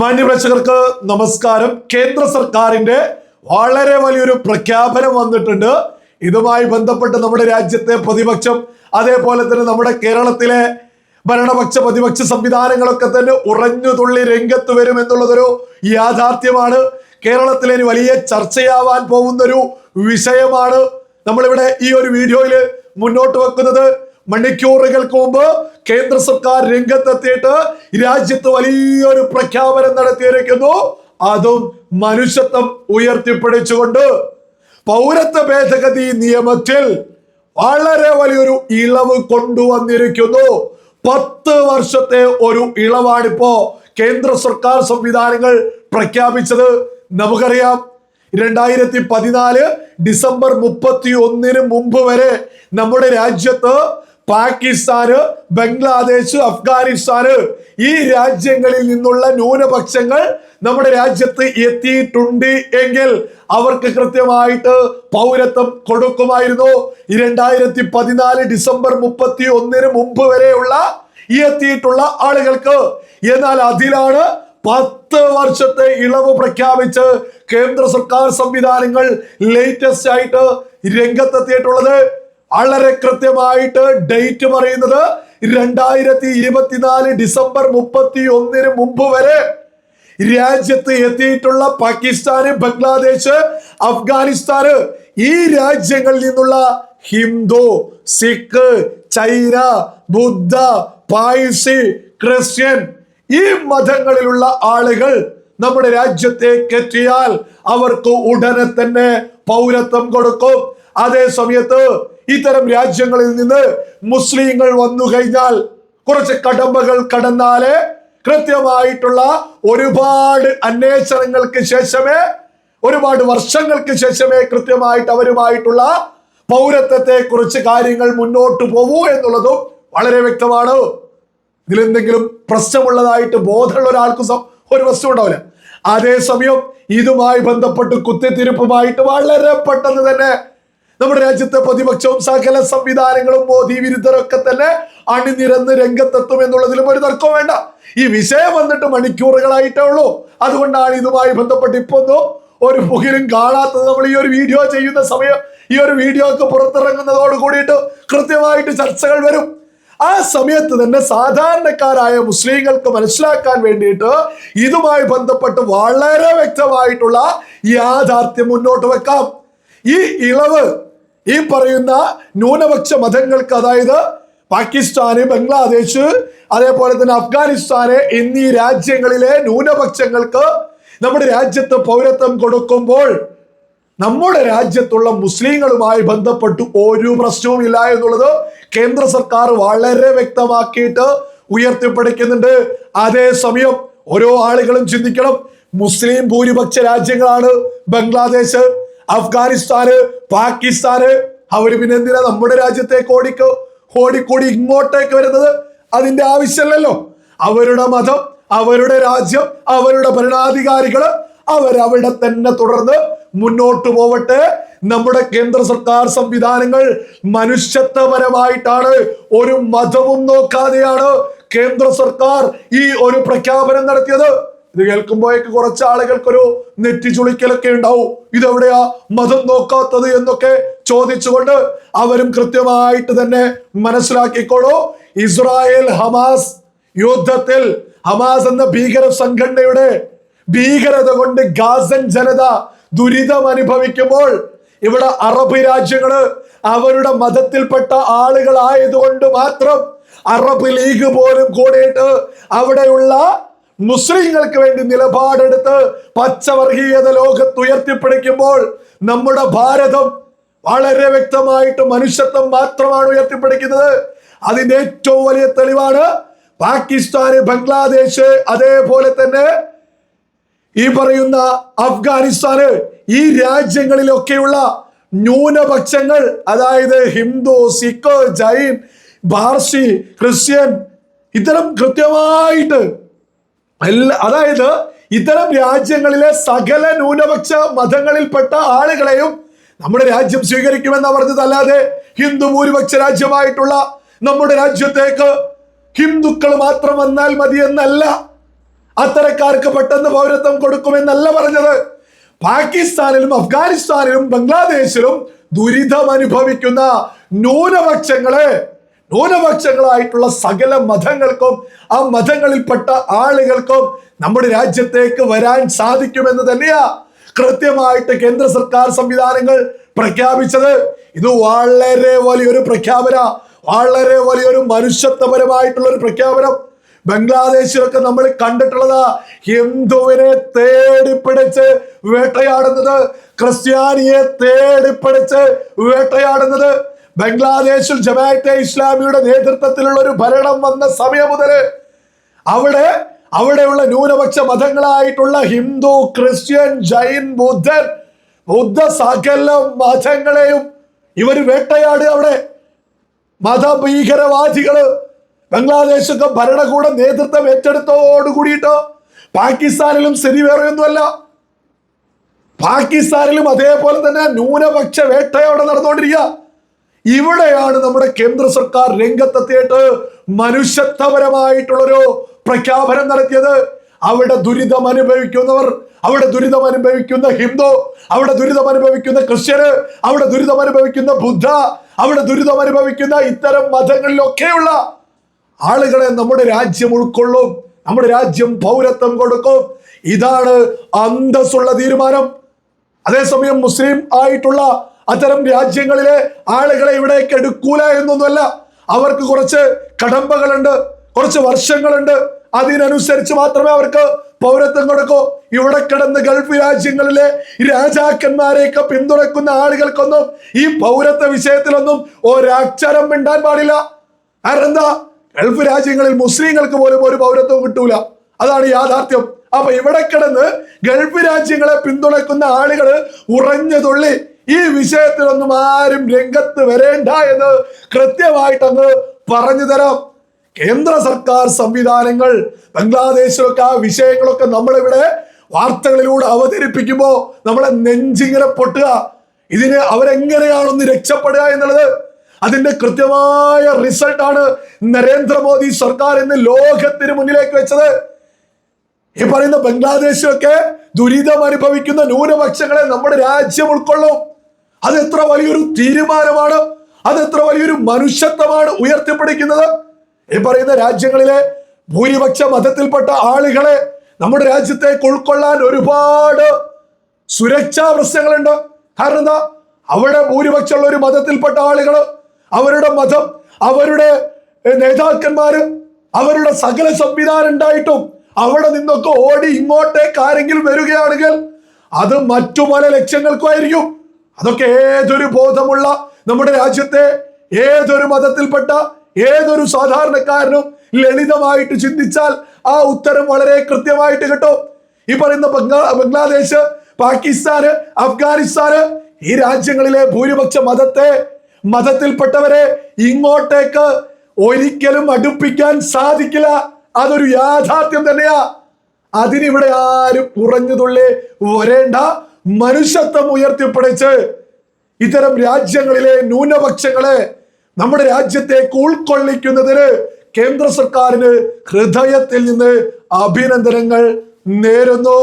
മാന്യപ്രേക്ഷകർക്ക് നമസ്കാരം. കേന്ദ്ര സർക്കാരിന്റെ വളരെ വലിയൊരു പ്രഖ്യാപനം വന്നിട്ടുണ്ട്. ഇതുമായി ബന്ധപ്പെട്ട് നമ്മുടെ രാജ്യത്തെ പ്രതിപക്ഷം അതേപോലെ തന്നെ നമ്മുടെ കേരളത്തിലെ ഭരണപക്ഷ പ്രതിപക്ഷ സംവിധാനങ്ങളൊക്കെ തന്നെ ഉറഞ്ഞു തുള്ളി രംഗത്ത് വരും എന്നുള്ളതൊരു യാഥാർത്ഥ്യമാണ്. കേരളത്തിലെ വലിയ ചർച്ചയാവാൻ പോകുന്നൊരു വിഷയമാണ് നമ്മളിവിടെ ഈ ഒരു വീഡിയോയിൽ മുന്നോട്ട് വെക്കുന്നത്. മണിക്കൂറുകൾക്ക് മുമ്പ് കേന്ദ്ര സർക്കാർ രംഗത്തെത്തിയിട്ട് രാജ്യത്ത് വലിയൊരു പ്രഖ്യാപനം നടത്തിയിരിക്കുന്നു. അതും മനുഷ്യത്വം ഉയർത്തിപ്പിടിച്ചുകൊണ്ട് പൗരത്വ ഭേദഗതി നിയമത്തിൽ വളരെ വലിയൊരു ഇളവ് കൊണ്ടുവന്നിരിക്കുന്നു. പത്ത് വർഷത്തെ ഒരു ഇളവാണിപ്പോ കേന്ദ്ര സർക്കാർ സംവിധാനങ്ങൾ പ്രഖ്യാപിച്ചത്. നമുക്കറിയാം രണ്ടായിരത്തി പതിനാല് ഡിസംബർ മുപ്പത്തി ഒന്നിന് മുമ്പ് വരെ നമ്മുടെ രാജ്യത്ത് പാകിസ്ഥാന് ബംഗ്ലാദേശ് അഫ്ഗാനിസ്ഥാന് ഈ രാജ്യങ്ങളിൽ നിന്നുള്ള ന്യൂനപക്ഷങ്ങൾ നമ്മുടെ രാജ്യത്ത് എത്തിയിട്ടുണ്ട് എങ്കിൽ അവർക്ക് കൃത്യമായിട്ട് പൗരത്വം കൊടുക്കുമായിരുന്നു. രണ്ടായിരത്തി പതിനാല് ഡിസംബർ മുപ്പത്തി ഒന്നിന് മുമ്പ് വരെയുള്ള എത്തിയിട്ടുള്ള ആളുകൾക്ക് എന്നാൽ അതിലാണ് പത്ത് വർഷത്തെ ഇളവ് പ്രഖ്യാപിച്ച് കേന്ദ്ര സർക്കാർ സംവിധാനങ്ങൾ ലേറ്റസ്റ്റ് ആയിട്ട് രംഗത്തെത്തിയിട്ടുള്ളത്. വളരെ കൃത്യമായിട്ട് ഡേറ്റ് പറയുന്നത് രണ്ടായിരത്തി ഇരുപത്തിനാല് ഡിസംബർ മുപ്പത്തി ഒന്നിന് മുമ്പ് വരെ രാജ്യത്ത് എത്തിയിട്ടുള്ള പാകിസ്ഥാന് ബംഗ്ലാദേശ് അഫ്ഗാനിസ്ഥാന് ഈ രാജ്യങ്ങളിൽ നിന്നുള്ള ഹിന്ദു സിഖ് ചൈന ബുദ്ധ പായ്സി ക്രിസ്ത്യൻ ഈ മതങ്ങളിലുള്ള ആളുകൾ നമ്മുടെ രാജ്യത്തേക്ക് എത്തിയാൽ അവർക്ക് ഉടനെ തന്നെ പൗരത്വം കൊടുക്കും. അതേ സമയത്ത് ഇത്തരം രാജ്യങ്ങളിൽ നിന്ന് മുസ്ലിങ്ങൾ വന്നു കഴിഞ്ഞാൽ കുറച്ച് കടമ്പകൾ കടന്നാലേ കൃത്യമായിട്ടുള്ള ഒരുപാട് അന്വേഷണങ്ങൾക്ക് ശേഷമേ ഒരുപാട് വർഷങ്ങൾക്ക് ശേഷമേ കൃത്യമായിട്ട് അവരുമായിട്ടുള്ള പൗരത്വത്തെ കുറിച്ച് കാര്യങ്ങൾ മുന്നോട്ട് പോകൂ എന്നുള്ളതും വളരെ വ്യക്തമാണ്. ഇതിലെന്തെങ്കിലും പ്രശ്നമുള്ളതായിട്ട് ബോധമുള്ള ഒരാൾക്ക് ഒരു വസ്തു ഉണ്ടാവില്ല. അതേസമയം ഇതുമായി ബന്ധപ്പെട്ട് കുത്തിത്തിരിപ്പുമായിട്ട് വളരെ പെട്ടെന്ന് തന്നെ നമ്മുടെ രാജ്യത്തെ പ്രതിപക്ഷവും സകല സംവിധാനങ്ങളും മോദി വിരുദ്ധരൊക്കെ തന്നെ അണിനിരന്ന് രംഗത്തെത്തും എന്നുള്ളതിലും ഒരു തർക്കം വേണ്ട. ഈ വിഷയം വന്നിട്ട് മണിക്കൂറുകളായിട്ടേ ഉള്ളൂ. അതുകൊണ്ടാണ് ഇതുമായി ബന്ധപ്പെട്ട് ഇപ്പൊ ഒരു പുകിലും കാണാത്തത്. നമ്മൾ ഈ ഒരു വീഡിയോ ചെയ്യുന്ന സമയം ഈ ഒരു വീഡിയോ ഒക്കെ പുറത്തിറങ്ങുന്നതോട് കൂടിയിട്ട് കൃത്യമായിട്ട് ചർച്ചകൾ വരും. ആ സമയത്ത് തന്നെ സാധാരണക്കാരായ മുസ്ലിങ്ങൾക്ക് മനസ്സിലാക്കാൻ വേണ്ടിയിട്ട് ഇതുമായി ബന്ധപ്പെട്ട് വളരെ വ്യക്തമായിട്ടുള്ള യാഥാർത്ഥ്യം മുന്നോട്ട് വെക്കാം. ഈ ഇളവ് ഈ പറയുന്ന ന്യൂനപക്ഷ മതങ്ങൾക്ക് അതായത് പാകിസ്ഥാന് ബംഗ്ലാദേശ് അതേപോലെ തന്നെ അഫ്ഗാനിസ്ഥാന് എന്നീ രാജ്യങ്ങളിലെ ന്യൂനപക്ഷങ്ങൾക്ക് നമ്മുടെ രാജ്യത്ത് പൗരത്വം കൊടുക്കുമ്പോൾ നമ്മുടെ രാജ്യത്തുള്ള മുസ്ലിങ്ങളുമായി ബന്ധപ്പെട്ട് ഒരു പ്രശ്നവും ഇല്ല എന്നുള്ളത് കേന്ദ്ര സർക്കാർ വളരെ വ്യക്തമാക്കിയിട്ട് ഉയർത്തിപ്പിടിക്കുന്നുണ്ട് അതേസമയം ഓരോ ആളുകളും ചിന്തിക്കണം. മുസ്ലിം ഭൂരിപക്ഷ രാജ്യങ്ങളാണ് ബംഗ്ലാദേശ്. അഫ്ഗാനിസ്ഥാന് പാകിസ്ഥാന് അവർ പിന്നെ എന്തിനാ നമ്മുടെ രാജ്യത്തേക്ക് ഓടിക്കോ? ഓടിക്കൂടി ഇങ്ങോട്ടേക്ക് വരുന്നത് അതിന്റെ ആവശ്യമല്ലല്ലോ. അവരുടെ മതം അവരുടെ രാജ്യം അവരുടെ ഭരണാധികാരികൾ അവരവിടെ തന്നെ തുടർന്ന് മുന്നോട്ട് പോവട്ടെ. നമ്മുടെ കേന്ദ്ര സർക്കാർ സംവിധാനങ്ങൾ മനുഷ്യത്വപരമായിട്ടാണ്. ഒരു മതവും നോക്കാതെയാണ് കേന്ദ്ര സർക്കാർ ഈ ഒരു പ്രഖ്യാപനം നടത്തിയത്. ഇത് കേൾക്കുമ്പോഴേക്ക് കുറച്ച് ആളുകൾക്കൊരു നെറ്റി ചുളിക്കലൊക്കെ ഉണ്ടാവും. ഇതെവിടെയാ? മതം നോക്കാത്തത് എന്നൊക്കെ ചോദിച്ചുകൊണ്ട് അവരും കൃത്യമായിട്ട് തന്നെ മനസ്സിലാക്കിക്കോളൂ. ഇസ്രായേൽ ഹമാസ് യുദ്ധത്തിൽ ഹമാസ് എന്ന ഭീകര സംഘടനയുടെ ഭീകരത കൊണ്ട് ഗാസൻ ജനത ദുരിതം അനുഭവിക്കുമ്പോൾ ഇവിടെ അറബ് രാജ്യങ്ങൾ അവരുടെ മതത്തിൽപ്പെട്ട ആളുകളായതുകൊണ്ട് മാത്രം അറബ് ലീഗ് പോലും കൂടിയിട്ട് അവിടെയുള്ള മുസ്ലിങ്ങൾക്ക് വേണ്ടി നിലപാടെടുത്ത് പച്ചവർഗീയത ലോകത്ത് ഉയർത്തിപ്പിടിക്കുമ്പോൾ നമ്മുടെ ഭാരതം വളരെ വ്യക്തമായിട്ട് മനുഷ്യത്വം മാത്രമാണ് ഉയർത്തിപ്പിടിക്കുന്നത്. അതിന്റെ ഏറ്റവും വലിയ തെളിവാണ് പാകിസ്ഥാന് ബംഗ്ലാദേശ് അതേപോലെ തന്നെ ഈ പറയുന്ന അഫ്ഗാനിസ്ഥാന് ഈ രാജ്യങ്ങളിലൊക്കെയുള്ള ന്യൂനപക്ഷങ്ങൾ അതായത് ഹിന്ദു സിഖ് ജൈൻ പാർസി ക്രിസ്ത്യൻ ഇത്തരം കൃത്യമായിട്ട് എല്ലാ അതായത് ഇത്തരം രാജ്യങ്ങളിലെ സകല ന്യൂനപക്ഷ മതങ്ങളിൽപ്പെട്ട ആളുകളെയും നമ്മുടെ രാജ്യം സ്വീകരിക്കുമെന്ന് പറഞ്ഞതല്ലാതെ ഹിന്ദു ഭൂരിപക്ഷ രാജ്യമായിട്ടുള്ള നമ്മുടെ രാജ്യത്തേക്ക് ഹിന്ദുക്കൾ മാത്രം വന്നാൽ മതി എന്നല്ല. അത്തരക്കാർക്ക് പെട്ടെന്ന് പൗരത്വം കൊടുക്കുമെന്നല്ല പറഞ്ഞത്. പാകിസ്ഥാനിലും അഫ്ഗാനിസ്ഥാനിലും ബംഗ്ലാദേശിലും ദുരിതം അനുഭവിക്കുന്ന ന്യൂനപക്ഷങ്ങളെ ന്യൂനപക്ഷങ്ങളായിട്ടുള്ള സകല മതങ്ങൾക്കും ആ മതങ്ങളിൽപ്പെട്ട ആളുകൾക്കും നമ്മുടെ രാജ്യത്തേക്ക് വരാൻ സാധിക്കുമെന്ന് തന്നെയാ കൃത്യമായിട്ട് കേന്ദ്ര സർക്കാർ സംവിധാനങ്ങൾ പ്രഖ്യാപിച്ചത്. ഇത് വളരെ വലിയൊരു പ്രഖ്യാപന വളരെ വലിയൊരു മനുഷ്യത്വപരമായിട്ടുള്ള ഒരു പ്രഖ്യാപനം. ബംഗ്ലാദേശിലൊക്കെ നമ്മൾ കണ്ടിട്ടുള്ളത് ഹിന്ദുവിനെ തേടിപ്പിടിച്ച് വേട്ടയാടുന്നത് ക്രിസ്ത്യാനിയെ തേടിപ്പിടിച്ച് വേട്ടയാടുന്നത്. ബംഗ്ലാദേശിൽ ജമാഅത്തെ ഇസ്ലാമിയുടെ നേതൃത്വത്തിലുള്ള ഒരു ഭരണം വന്ന സമയം മുതൽ അവിടെ അവിടെയുള്ള ന്യൂനപക്ഷ മതങ്ങളായിട്ടുള്ള ഹിന്ദു ക്രിസ്ത്യൻ ജൈൻ ബുദ്ധൻ ബുദ്ധ സകല മതങ്ങളെയും ഇവർ വേട്ടയാട് അവിടെ. മതഭീകരവാദികൾ ബംഗ്ലാദേശൊക്കെ ഭരണകൂട നേതൃത്വം ഏറ്റെടുത്തോട് കൂടിയിട്ടോ പാകിസ്ഥാനിലും സ്ഥിതി വേറെയൊന്നുമല്ല. പാകിസ്ഥാനിലും അതേപോലെ തന്നെ ന്യൂനപക്ഷ വേട്ടയോടെ നടന്നുകൊണ്ടിരിക്കുക. ഇവിടെയാണ് നമ്മുടെ കേന്ദ്ര സർക്കാർ രംഗത്തെത്തിയിട്ട് മനുഷ്യത്വപരമായിട്ടുള്ളൊരു പ്രഖ്യാപനം നടത്തിയത്. അവിടെ ദുരിതം അനുഭവിക്കുന്നവർ അവിടെ ദുരിതം അനുഭവിക്കുന്ന ഹിന്ദു അവിടെ ദുരിതം അനുഭവിക്കുന്ന ക്രിസ്ത്യന് അവിടെ ദുരിതം അനുഭവിക്കുന്ന ബുദ്ധ അവിടെ ദുരിതം അനുഭവിക്കുന്ന ഇത്തരം മതങ്ങളിലൊക്കെയുള്ള ആളുകളെ നമ്മുടെ രാജ്യം ഉൾക്കൊള്ളും നമ്മുടെ രാജ്യം പൗരത്വം കൊടുക്കും. ഇതാണ് അന്തസ്സുള്ള തീരുമാനം. അതേസമയം മുസ്ലിം ആയിട്ടുള്ള അത്തരം രാജ്യങ്ങളിലെ ആളുകളെ ഇവിടേക്ക് എടുക്കൂല എന്നൊന്നുമല്ല. അവർക്ക് കുറച്ച് കടമ്പകളുണ്ട് കുറച്ച് വർഷങ്ങളുണ്ട്. അതിനനുസരിച്ച് മാത്രമേ അവർക്ക് പൗരത്വം കൊടുക്കൂ. ഇവിടെ കിടന്ന് ഗൾഫ് രാജ്യങ്ങളിലെ രാജാക്കന്മാരെയൊക്കെ പിന്തുണക്കുന്ന ആളുകൾക്കൊന്നും ഈ പൗരത്വ വിഷയത്തിലൊന്നും ഒരക്ഷരം മിണ്ടാൻ പാടില്ല. എന്താ? ഗൾഫ് രാജ്യങ്ങളിൽ മുസ്ലിങ്ങൾക്ക് പോലും ഒരു പൗരത്വം കിട്ടൂല. അതാണ് യാഥാർത്ഥ്യം. അപ്പൊ ഇവിടെ കിടന്ന് ഗൾഫ് രാജ്യങ്ങളെ പിന്തുണക്കുന്ന ആളുകൾ ഉറഞ്ഞു തുള്ളി ഈ വിഷയത്തിലൊന്നും ആരും രംഗത്ത് വരേണ്ട എന്ന് കൃത്യമായിട്ട് അങ്ങ് പറഞ്ഞു തരാം. കേന്ദ്ര സർക്കാർ സംവിധാനങ്ങൾ ബംഗ്ലാദേശിലൊക്കെ ആ വിഷയങ്ങളൊക്കെ നമ്മളിവിടെ വാർത്തകളിലൂടെ അവതരിപ്പിക്കുമ്പോൾ നമ്മളെ നെഞ്ചിങ്ങനെ പൊട്ടുക. ഇതിന് അവരെങ്ങനെയാണൊന്ന് രക്ഷപ്പെടുക എന്നുള്ളത് അതിന്റെ കൃത്യമായ റിസൾട്ടാണ് നരേന്ദ്രമോദി സർക്കാർ ഇന്ന് ലോകത്തിന് മുന്നിലേക്ക് വെച്ചത്. ഈ പറയുന്ന ബംഗ്ലാദേശിലൊക്കെ ദുരിതം അനുഭവിക്കുന്ന ന്യൂനപക്ഷങ്ങളെ നമ്മുടെ രാജ്യം ഉൾക്കൊള്ളും. അത് എത്ര വലിയൊരു തീരുമാനമാണ്? അത് എത്ര വലിയൊരു മനുഷ്യത്വമാണ് ഉയർത്തിപ്പിടിക്കുന്നത്? ഈ പറയുന്ന രാജ്യങ്ങളിലെ ഭൂരിപക്ഷ മതത്തിൽപ്പെട്ട ആളുകളെ നമ്മുടെ രാജ്യത്തേക്ക് ഉൾക്കൊള്ളാൻ ഒരുപാട് സുരക്ഷാ പ്രശ്നങ്ങളുണ്ട്. കാരണം എന്താ? അവിടെ ഭൂരിപക്ഷമുള്ള ഒരു മതത്തിൽപ്പെട്ട ആളുകൾ അവരുടെ മതം അവരുടെ നേതാക്കന്മാര് അവരുടെ സകല സംവിധാനം ഉണ്ടായിട്ടും അവിടെ നിന്നൊക്കെ ഓടി ഇങ്ങോട്ടേക്ക് ആരെങ്കിലും വരികയാണെങ്കിൽ അത് മറ്റു പല ലക്ഷ്യങ്ങൾക്കുമായിരിക്കും അതൊക്കെ ഏതൊരു ബോധമുള്ള നമ്മുടെ രാജ്യത്തെ ഏതൊരു മതത്തിൽപ്പെട്ട ഏതൊരു സാധാരണക്കാരനും ലളിതമായിട്ട് ചിന്തിച്ചാൽ ആ ഉത്തരം വളരെ കൃത്യമായിട്ട് കിട്ടും. ഈ പറയുന്ന ബംഗ്ലാ ബംഗ്ലാദേശ് പാകിസ്ഥാന് അഫ്ഗാനിസ്ഥാന് ഈ രാജ്യങ്ങളിലെ ഭൂരിപക്ഷ മതത്തെ മതത്തിൽപ്പെട്ടവരെ ഇങ്ങോട്ടേക്ക് ഒരിക്കലും അടുപ്പിക്കാൻ സാധിക്കില്ല. അതൊരു യാഥാർത്ഥ്യം തന്നെയാ. അതിനിവിടെ ആരും കുറഞ്ഞതുള്ളേ വരേണ്ട മനുഷ്യത്വം ഉയർത്തിപ്പിടിച്ച് ഇത്തരം രാജ്യങ്ങളിലെ ന്യൂനപക്ഷങ്ങളെ നമ്മുടെ രാജ്യത്തേക്ക് ഉൾക്കൊള്ളിക്കുന്നതിന് കേന്ദ്ര സർക്കാരിന് ഹൃദയത്തിൽ നിന്ന് അഭിനന്ദനങ്ങൾ നേരുന്നു.